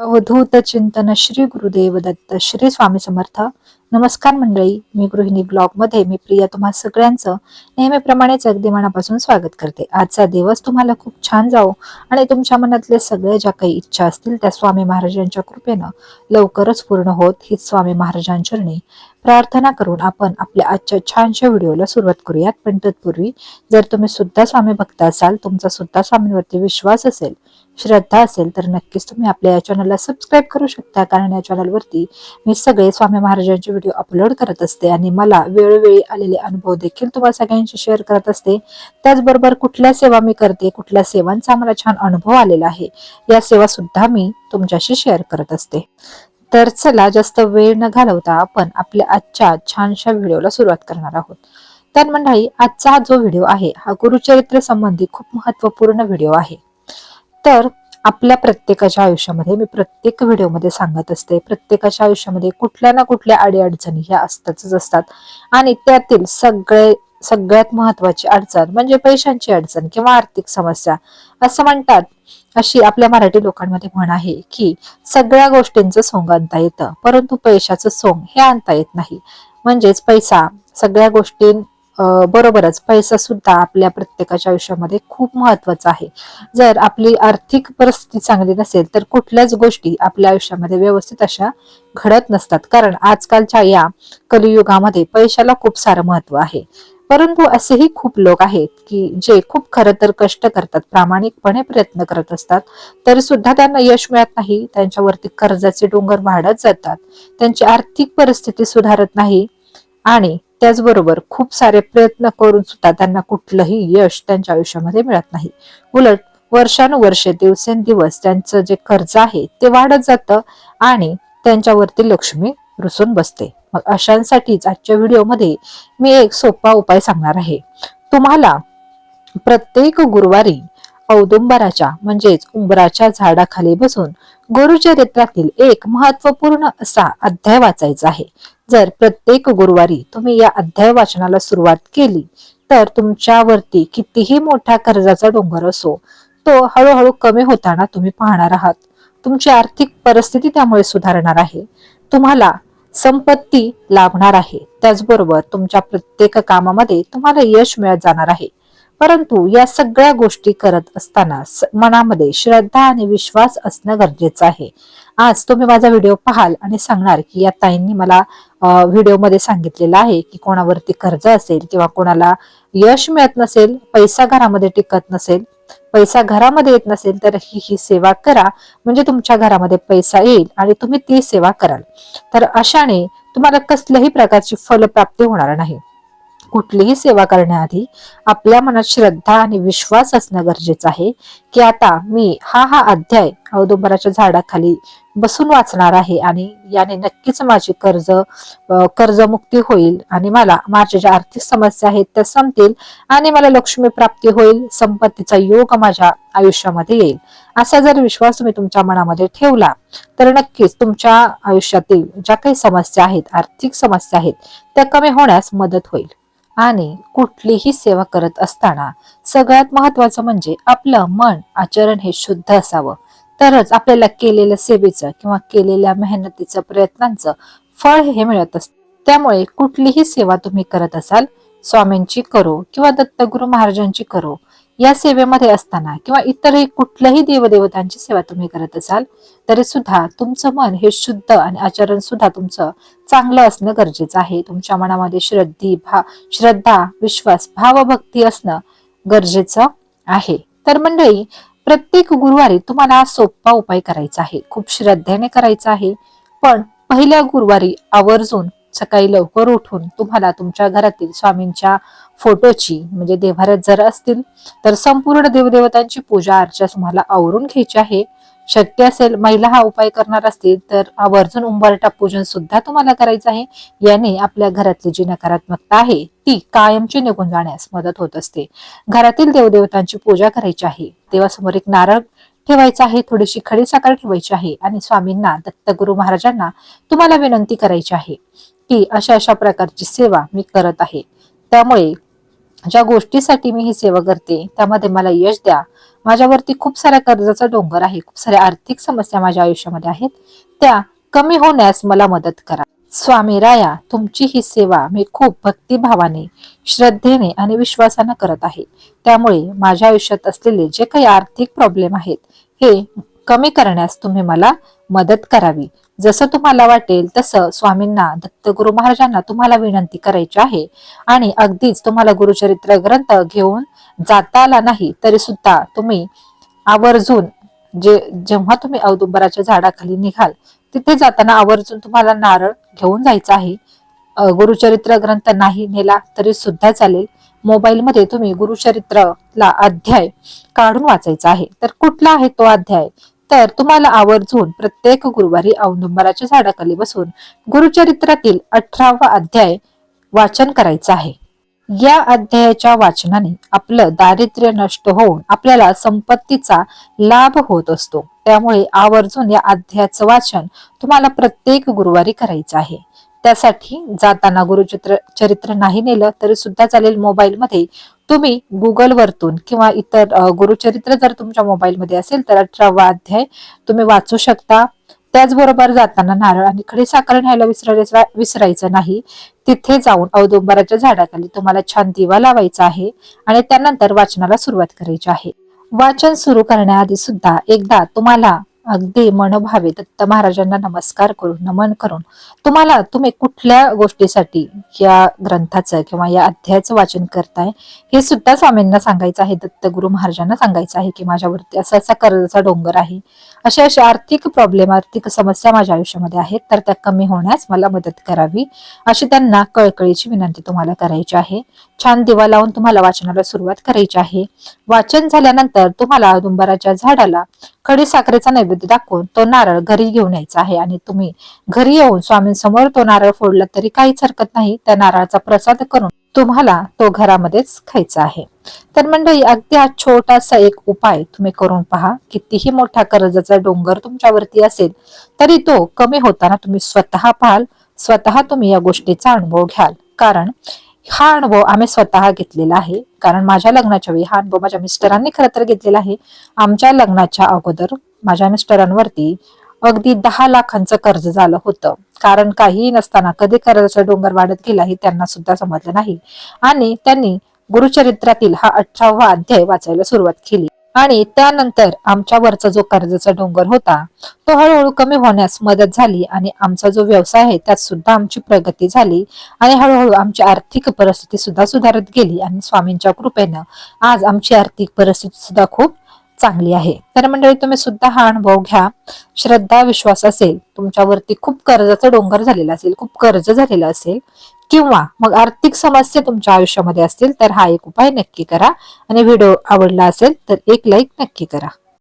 अवधूत चिंतन श्री गुरुदेव दत्त श्री स्वामी समर्थ. नमस्कार मंडळी मी गृहिणी ब्लॉगमध्ये मी प्रिया तुम्हा सगळ्यांचं नेहमीप्रमाणेच अगदी मनापासून स्वागत करते. आजचा दिवस तुम्हाला खूप छान जाओ आणि तुमच्या मनातले सगळे ज्या काही इच्छा असतील त्या स्वामी महाराजांच्या कृपेनं लवकरच पूर्ण होत हीच स्वामी महाराजांचरणी प्रार्थना करून आपण आपल्या आजच्या छानशा व्हिडिओला सुरुवात करूयात. पण तत्पूर्वी जर तुम्ही सुद्धा स्वामी भक्त असाल तुमचा सुद्धा स्वामींवरती विश्वास असेल श्रद्धा असेल तर नक्कीच तुम्ही आपल्या या चॅनलला सबस्क्राईब करू शकता. कारण या चॅनलवरती मी सगळे स्वामी महाराजांचे व्हिडिओ अपलोड करत असते आणि मला वेळोवेळी आलेले अनुभव देखील तुम्हाला सगळ्यांशी शेअर करत असते. त्याचबरोबर कुठल्या सेवा मी करते कुठल्या सेवांचा मला छान अनुभव आलेला आहे या सेवा सुद्धा मी तुमच्याशी शेअर करत असते. तर चला जास्त वेळ न घालवता आपण आपल्या आजच्या छानशा व्हिडिओला सुरुवात करणार आहोत. तर मंडळी आजचा जो व्हिडिओ आहे हा गुरुचरित्र संबंधी खूप महत्त्वपूर्ण व्हिडिओ आहे. तर आपल्या प्रत्येकाच्या आयुष्यामध्ये मी प्रत्येक व्हिडिओमध्ये सांगत असते प्रत्येकाच्या आयुष्यामध्ये कुठल्या ना कुठल्या अडीअडचणी ह्या असतातच असतात. आणि त्यातील सगळे सगळ्यात महत्वाची अडचण म्हणजे पैशांची अडचण किंवा आर्थिक समस्या. असं म्हणतात अशी आपल्या मराठी लोकांमध्ये म्हण आहे की सगळ्या गोष्टींचं सोंग आणता येतं परंतु पैशाचं सोंग हे आणता येत नाही. म्हणजेच पैसा सगळ्या गोष्टी बरोबरच पैसा सुद्धा आपल्या प्रत्येकाच्या आयुष्यामध्ये खूप महत्त्वाचा आहे. जर आपली आर्थिक परिस्थिती चांगली नसेल तर कुठल्याच गोष्टी आपल्या आयुष्यामध्ये व्यवस्थित अशा घडत नसतात. कारण आजकालच्या या कलियुगामध्ये पैशाला खूप सारं महत्त्व आहे. परंतु असेही खूप लोक आहेत की जे खूप खरं तर कष्ट करतात प्रामाणिकपणे प्रयत्न करत असतात तरी सुद्धा त्यांना यश मिळत नाही त्यांच्यावरती कर्जाचे डोंगर वाढत जातात त्यांची आर्थिक परिस्थिती सुधारत नाही आणि त्याचबरोबर खूप सारे प्रयत्न करून सुद्धा त्यांना कुठलंही यश त्यांच्या आयुष्यामध्ये मिळत नाही. उलट वर्षानुवर्षे दिवसेंदिवस त्यांचं जे कर्ज आहे ते वाढत जातं आणि त्यांच्यावरती लक्ष्मी रुसून बसते. मग अशांसाठीच आजच्या व्हिडिओमध्ये मी एक सोपा उपाय सांगणार आहे. तुम्हाला प्रत्येक गुरुवारी औदुंबराच्या म्हणजेच उंबराच्या झाडाखाली बसून गुरुचरित्रातील एक महत्त्वपूर्ण असा अध्याय वाचायचा आहे. जर प्रत्येक गुरुवारी तुम्ही या अध्याय वाचनाला सुरुवात केली तर तुमच्यावरती कितीही मोठा कर्जाचा डोंगर असो तो हळूहळू कमी होताना तुम्ही पाहणार आहात. तुमची आर्थिक परिस्थिती त्यामुळे सुधारणार आहे. तुम्हाला संपत्ती लाभणार आहे. त्याचबरोबर तुमच्या प्रत्येक कामामध्ये तुम्हाला यश मिळत जाणार आहे. परंतु या सगळ्या गोष्टी करत असताना मनामध्ये श्रद्धा आणि विश्वास असणं गरजेचं आहे. आज तुम्ही माझा व्हिडिओ पाहाल आणि सांगणार की या ताईंनी मला व्हिडिओमध्ये सांगितलेलं आहे की कोणावरती कर्ज असेल किंवा कोणाला यश मिळत नसेल पैसा घरामध्ये टिकत नसेल पैसा घरामध्ये येत नसेल तर ही ही सेवा करा. म्हणजे तुमच्या घरामध्ये पैसा येईल आणि तुम्ही ती सेवा कराल. तर अशाने तुम्हाला कसल्याही प्रकारची फलप्राप्ती होणार नाही. कुठलीही सेवा करण्याआधी आपल्या मनात श्रद्धा आणि विश्वास असणं गरजेचं आहे. की आता मी हा हा अध्याय औदुंबराच्या झाडाखाली बसून वाचणार आहे आणि याने नक्कीच माझी कर्ज कर्जमुक्ती होईल आणि मला माझ्या ज्या आर्थिक समस्या आहेत त्या संपतील आणि मला लक्ष्मी प्राप्ती होईल संपत्तीचा योग माझ्या आयुष्यामध्ये येईल. असा जर विश्वास तुम्ही तुमच्या मनामध्ये ठेवला तर नक्कीच तुमच्या आयुष्यातील ज्या काही समस्या आहेत आर्थिक समस्या आहेत त्या कमी होण्यास मदत होईल. आणि कुठलीही सेवा करत असताना सगळ्यात महत्वाचं म्हणजे आपलं मन आचरण हे शुद्ध असावं. तरच आपल्याला केलेल्या सेवेचं किंवा केलेल्या मेहनतीचं प्रयत्नांचं फळ हे मिळत असत. त्यामुळे कुठलीही सेवा तुम्ही करत असाल स्वामींची करो किंवा दत्तगुरु महाराजांची करो या सेवेमध्ये असताना किंवा इतरही कुठल्याही देवदेवतांची सेवा तुम्ही करत असाल तरी सुद्धा तुमचं मन हे शुद्ध आणि आचरण सुद्धा तुमचं चांगलं असणं गरजेचं आहे. तुमच्या मनामध्ये श्रद्धी भा श्रद्धा विश्वास भावभक्ती असणं गरजेचं आहे. तर मंडळी प्रत्येक गुरुवारी तुम्हाला सोपा उपाय करायचा आहे. खूप श्रद्धेने करायचा आहे. पण पहिल्या गुरुवारी आवर्जून सकाळी लवकर उठून तुम्हाला तुमच्या घरातील स्वामींच्या फोटोची म्हणजे देवारात जर असतील तर संपूर्ण देवदेवतांची पूजा अर्चा तुम्हाला आवरून घ्यायची आहे. शक्य असेल महिला हा उपाय करणार असतील तर आवर्जून उंबरटा पूजन सुद्धा तुम्हाला करायचं आहे. याने आपल्या घरातली जी नकारात्मकता आहे ती कायमची निघून जाण्यास मदत होत असते. घरातील देवदेवतांची पूजा करायची आहे. देवासमोर एक नारळ ठेवायचा आहे थोडीशी खडी साखर ठेवायची आहे आणि स्वामींना दत्तगुरु महाराजांना तुम्हाला विनंती करायची आहे की अशा अशा प्रकारची सेवा मी करत आहे. त्यामुळे ज्या गोष्टीसाठी मी ही सेवा करते त्यामध्ये मला यश द्या. माझ्यावरती खूप साऱ्या कर्जाचा डोंगर आहे खूप साऱ्या आर्थिक समस्या माझ्या आयुष्यामध्ये आहेत. त्या कमी होण्यास मला मदत करा. स्वामी राया तुमची ही सेवा मी खूप भक्तिभावाने श्रद्धेने आणि विश्वासाने करत आहे. त्यामुळे माझ्या आयुष्यात असलेले जे काही आर्थिक प्रॉब्लेम आहेत हे कमी करण्यास तुम्ही मला मदत करावी. जसं तुम्हाला वाटेल तसं स्वामींना दत्तगुरु महाराजांना तुम्हाला विनंती करायची आहे. आणि अगदीच तुम्हाला गुरुचरित्र ग्रंथ घेऊन जाता आला नाही तरी सुद्धा तुम्ही आवर्जून जे जेव्हा तुम्ही औदुंबराच्या झाडाखाली निघाल तिथे जाताना आवर्जून तुम्हाला नारळ घेऊन जायचं आहे. गुरुचरित्र ग्रंथ नाही नेला तरी सुद्धा चालेल. मोबाईलमध्ये तुम्ही गुरुचरित्रला अध्याय काढून वाचायचा आहे. तर कुठला आहे तो अध्याय? तर तुम्हाला आवर्जून प्रत्येक गुरुवारी औदुंबराच्या झाडाखाली बसून गुरुचरित्रातील अठरावा अध्याय वाचन करायचं आहे. या अध्यायाच्या वाचनाने आपलं दारिद्र्य नष्ट होऊन आपल्याला संपत्तीचा लाभ होत असतो. त्यामुळे आवर्जून या अध्यायाचं वाचन तुम्हाला प्रत्येक गुरुवारी करायचं आहे. त्यासाठी जाताना गुरुचित्र चरित्र नाही नेलं तरी सुद्धा चालेल मोबाईलमध्ये तुम्ही गुगल वरतून किंवा इतर गुरुचरित्र जर तुमच्या मोबाईलमध्ये असेल तर अठरावा अध्याय तुम्ही वाचू शकता. त्याचबरोबर जाताना नारळ आणि खडी साखर न्यायला विसरायचं विसरायचं नाही. तिथे जाऊन औदुंबराच्या झाडाखाली तुम्हाला छान दिवा लावायचा आहे आणि त्यानंतर वाचनाला सुरुवात करायची आहे. वाचन सुरू करण्याआधी सुद्धा एकदा तुम्हाला अगदी मनोभावे दत्त महाराजांना नमस्कार करून नमन करून. तुम्हाला तुम्ही कुठल्या गोष्टीसाठी या ग्रंथाचं किंवा या अध्यायाचं वाचन करताय हे सुद्धा स्वामींना सांगायचं आहे दत्तगुरु महाराजांना सांगायचं आहे की माझ्यावरती असा असा कर्जाचा डोंगर आहे. अशा अशा आर्थिक प्रॉब्लेम आर्थिक समस्या माझ्या आयुष्यामध्ये आहेत तर त्या कमी होण्यास मला मदत करावी अशी त्यांना कळकळीची विनंती तुम्हाला करायची आहे. छान दिवा लावून तुम्हाला वाचनाला सुरुवात करायची आहे. वाचन झाल्यानंतर तुम्हाला औदुंबराच्या झाडाला खडी साखरेचा नैवेद्य दाखवून तो नारळ घरी घेऊन यायचा आहे आणि तुम्ही घरी येऊन स्वामींसमोर तो नारळ फोडला तरी काहीच हरकत नाही. त्या नारळाचा प्रसाद करून तुम्हाला तो घरामध्येच खायचा आहे. तर मंडळी अगदी हा छोटासा एक उपाय तुम्ही करून पहा. कितीही मोठा कर्जाचा डोंगर तुमच्यावरती असेल तरी तो कमी होताना तुम्ही स्वतः पाहाल. स्वतः तुम्ही या गोष्टीचा अनुभव घ्याल. कारण हा अनुभव आम्ही स्वतः घेतलेला आहे. कारण माझ्या लग्नाच्या वेळी हा अनुभव माझ्या मिस्टरांनी खरं तर घेतलेला आहे. आमच्या लग्नाच्या अगोदर माझ्या मिस्टरांवरती अगदी दहा लाखांचं कर्ज झालं होतं. कारण काही नसताना कधी कर्जाचा डोंगर वाढत गेला हे त्यांना सुद्धा समजलं नाही. आणि त्यांनी गुरुचरित्रातील हा अठरावा अध्याय वाचायला सुरुवात केली. आणि त्यानंतर आमच्यावरचा जो कर्जाचा डोंगर होता तो हळूहळू कमी होण्यास मदत झाली आणि आमचा जो व्यवसाय आहे त्यात सुद्धा आमची प्रगती झाली आणि हळूहळू आमची आर्थिक परिस्थिती सुद्धा सुधारत गेली आणि स्वामींच्या कृपेनं आज आमची आर्थिक परिस्थिती सुद्धा खूप चांगली आहे. तर मंडळी तुम्ही सुद्धा हा अनुभव घ्या. श्रद्धा विश्वास असेल तुमच्यावरती खूप कर्जाचा डोंगर झालेला असेल खूप कर्ज झालेलं असेल किंवा मग आर्थिक समस्या तुमच्या आयुष्यामध्ये असतील तर हा एक उपाय नक्की करा. आणि व्हिडिओ आवडला असेल तर एक लाईक नक्की करा.